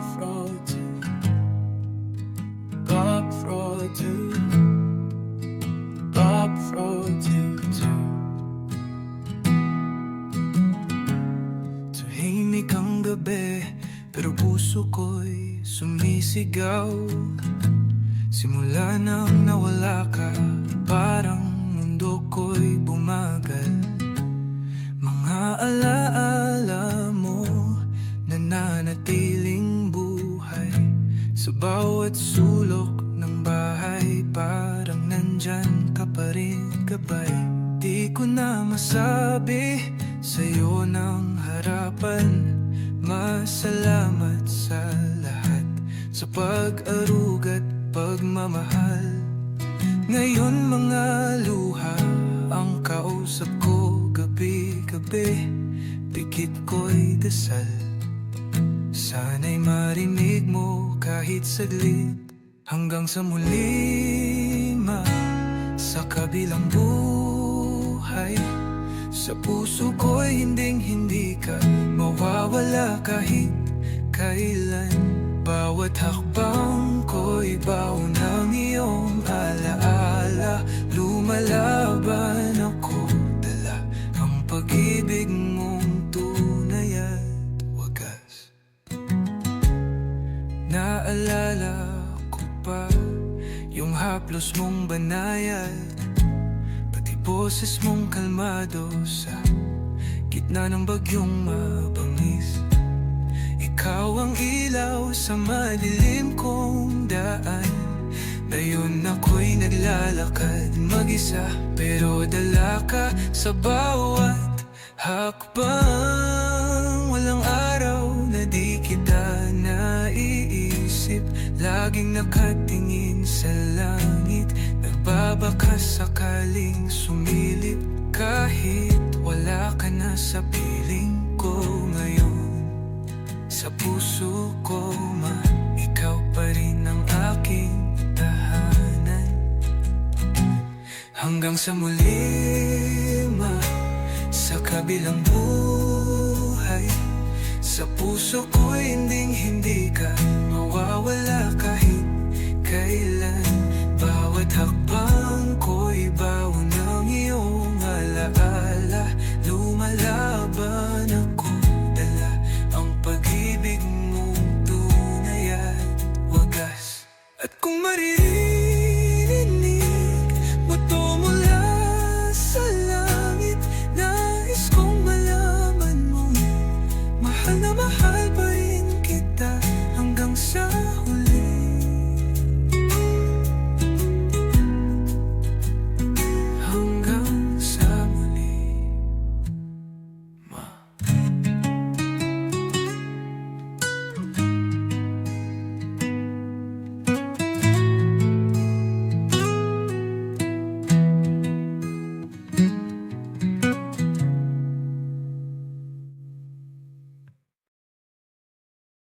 Frodo Bob Frodo Bob Frodo Tahimik ang gabi Pero puso ko'y sumisigaw Simula nang nawala ka Parang mundo ko'y bumagal Sa bawat sulok ng bahay Parang nandyan ka pa rin gabay. Di ko na masabi Sa'yo ng harapan. Masalamat sa lahat Sa pag-arugat, pagmamahal. Ngayon mga luha Ang kausap ko gabi-gabi Pikit ko'y dasal Sana'y marinig mo kahit saglit Hanggang sa muli ma. Sa kabilang buhay Sa puso ko'y hinding hindi ka Mawawala kahit kailan. Bawat hakbang ko'y baon Naalala ko pa Yung haplos mong banayad Pati boses mong kalmado Sa gitna ng bagyong mabangis. Ikaw ang ilaw sa madilim kong daan. Ngayon ako'y naglalakad mag-isa Pero dala ka sa bawat hakbang nakatingin sa langit. Nagbabaka sakaling sumilip. Kahit wala ka na sa piling ko ngayon. Sa puso ko ma Ikaw pa rin ang aking tahanan. Hanggang sa muli ma Sa kabilang buhay. Sa puso ko'y hinding hindi ka